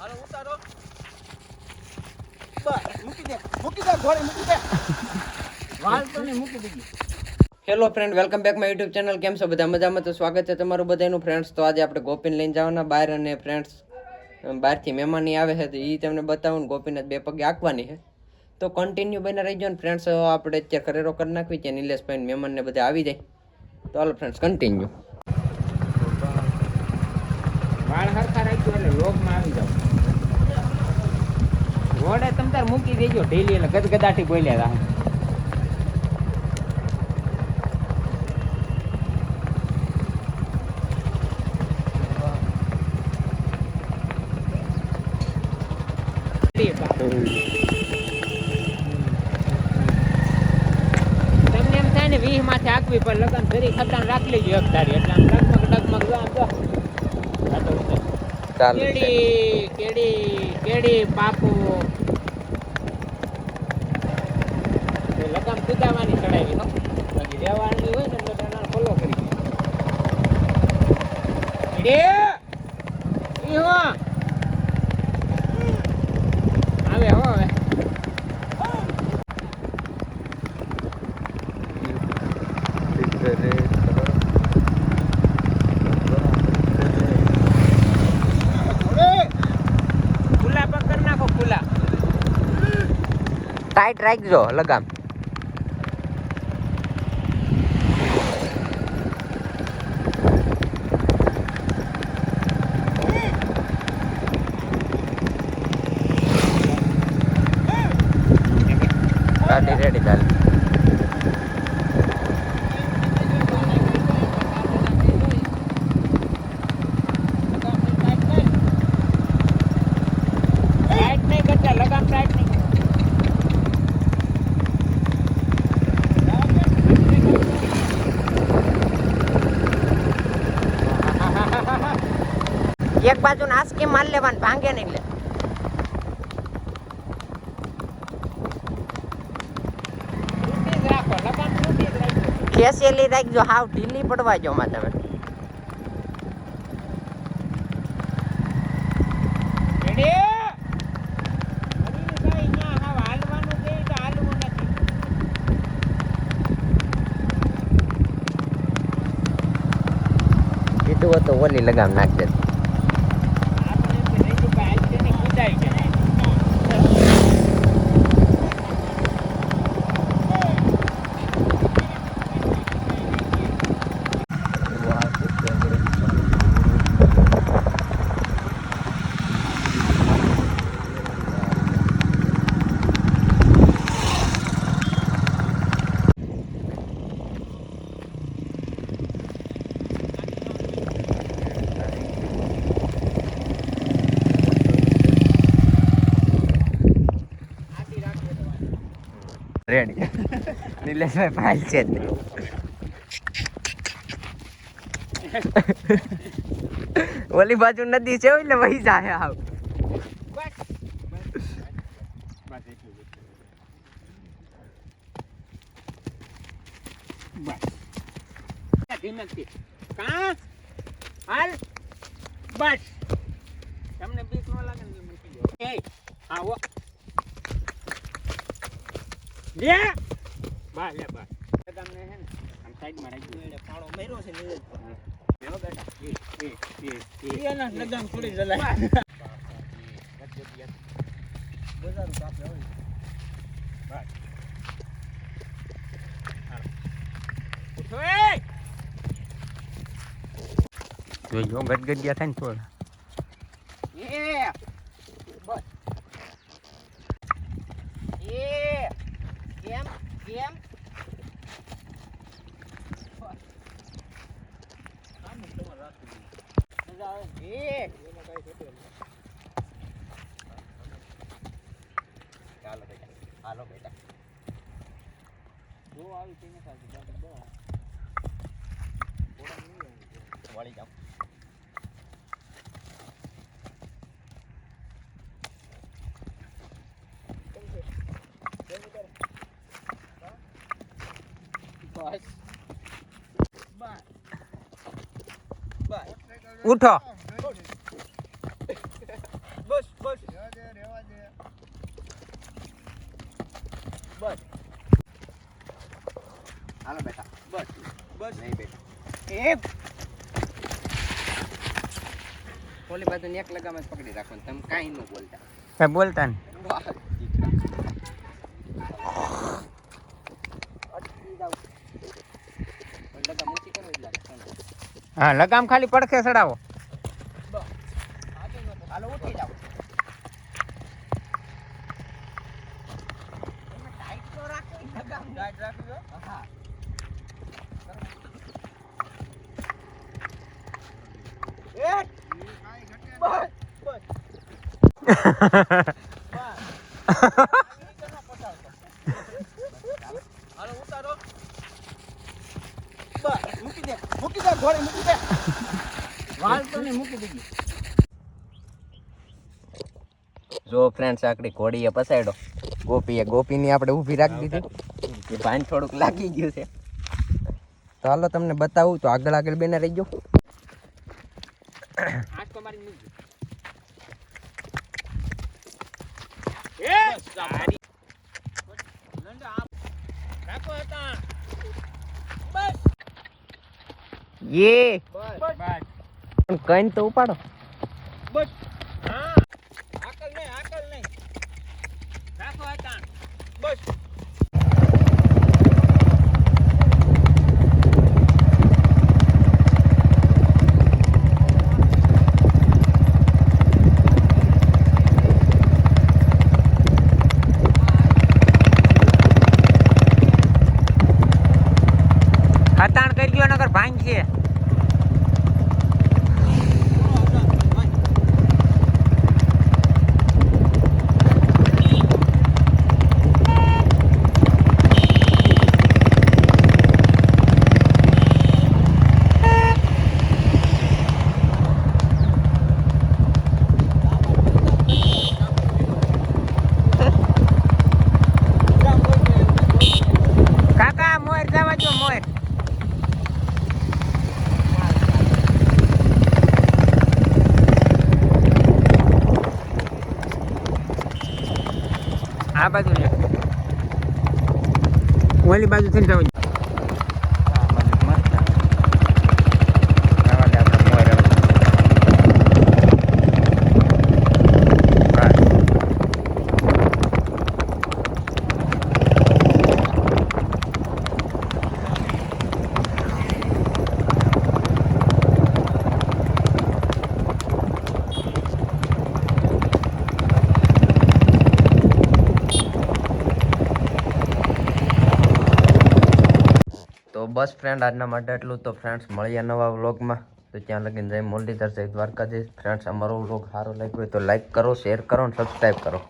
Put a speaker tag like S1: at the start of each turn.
S1: Hello
S2: friend welcome back my YouTube channel કેમ છો બધા? મજામાં? તો સ્વાગત છે તમારું બધાનું ફ્રેન્ડ્સ તો આજે આપણે ગોપીને લઈને જવાના બહાર અને ફ્રેન્ડ્સ બહારથી મહેમાની આવે છે, તો એ તમને બતાવું ગોપીને બે પગે આંકવાની છે. તો કન્ટિન્યુ બને રહીજો ને ફ્રેન્ડ્સ આપણે અત્યારે કરેરો કરી નાખવી છે. નિલેશભાઈ મહેમાનને બધા આવી જાય. તો હાલો ફ્રેન્ડ્સ કન્ટિન્યુ
S3: વાળ હરખા રાખ્યો એટલે લોભમાં આવી જાવ રોડે તમ તાર મૂકી દેજો ઢીલી એટલે ગદગદાટી બોલ્યા હતા તમને એમ થાય ને વીહ માથે આકવી પણ લગન ફરી ખતાણ રાખી લેજો એક તારી એટલે આમ ડગમગ ડગમગ જો આમ તો કેડી કેડી કેડી બાપુ એ લગામ કુદાવાની ચડાવી હો બાકી હોય ને એટલે ફોલો કરી એ! ઈ હો! આવે હો હવે.
S2: ટાઈટ રાખજો લગામ. ગાડી રેડી ચાલ
S3: ટાઈટ નહીં કરતા લગામ ટાઈટ નહીં
S2: એક બાજુ નાસકી માર લેવાનું ભાંગે નહીં લે
S3: છૂટી જ રાખો લગામ છૂટી જ રાખજો
S2: ખેસેલી રાખજો હાવ ઢીલી પડવા જો માં તમે. કીધું હતું ઓલી લગામ નાખી દે
S3: આપણે એમ કે રહીશુભાઈ હાલશે ને કૂદાય છે આથી રાખજો તમારે
S2: રેડી નિલેશભાઈ ફાઇલ છે ઓલી બાજુ નદી છે એટલે વહી જાય આવ.
S3: બસ. તમને બીક ન લાગે મૂકી દો. આવો. લે. બસ લે બસ તમને હે ને આમ સાઈડમાં રાખી દો
S1: પાળો મેર્યો છે ને
S3: બેહો બેટા એ એ એ એ
S1: એના લગામ થોડી જલાય બજાર કાપે હોય
S3: ઉઠો એ
S2: જોઈજો ગટગડિયા થાય ને થોડા
S3: Yeah. બસ. Yeah. કેમ કેમ મજા આવે એ
S2: ચાલો બેટા હાલો બેટા
S3: જો આવી તેને.
S2: વળી
S3: બસ
S2: ઉઠો
S1: બસ બસ
S2: નહીં
S1: એ
S2: ઓલી બાજુ એક લગામ જ પકડી રાખવાનું તમે કાંઈ ન બોલતા.
S3: કઈ બોલતા ને
S2: લગામ.
S3: હા લગામ ખાલી પડખે ચડાવો.
S1: હાલો ઉઠી જાઓ રાખજો હા એ બસ બસ હાલો ઉતારો બસ મૂકી દે મૂકી દે ઘોડે મૂકી દે વાલ તો નહીં મૂકી દીધી
S2: જો ફ્રેન્ડ્સ આકડી ઘોડીએ પસાડ્યો ગોપીએ, ગોપીની આપણે ઊભી રાખી દીધી. એ થોડુંક લાગી ગયું છે. તો હાલો તમને બતાવું, તો આગળ આગળ બેને રહી ગયો કઈ તો ઉપાડો.
S1: બસ
S3: હા
S1: આકલ નહીં આકલ નહીં
S3: રાખો હતા
S1: બસ
S3: હતાણ કરી ગયો નગર ભાંગ છે કાકા મોર જવા જો મોર આ બાજુ ઓલી બાજુ થઈને જવું
S2: તો બસ ફ્રેન્ડ આજના માટે એટલું તો ફ્રેન્ડ્સ મળીએ નવા વ્લોગમાં તો ત્યાં લગીને જય મુરલીધર, જય દ્વારકાધીશ. ફ્રેન્ડ્સ અમારો વ્લોગ સારો લાગ્યો હોય તો લાઈક કરો શેર કરો અને સબસ્ક્રાઈબ કરો.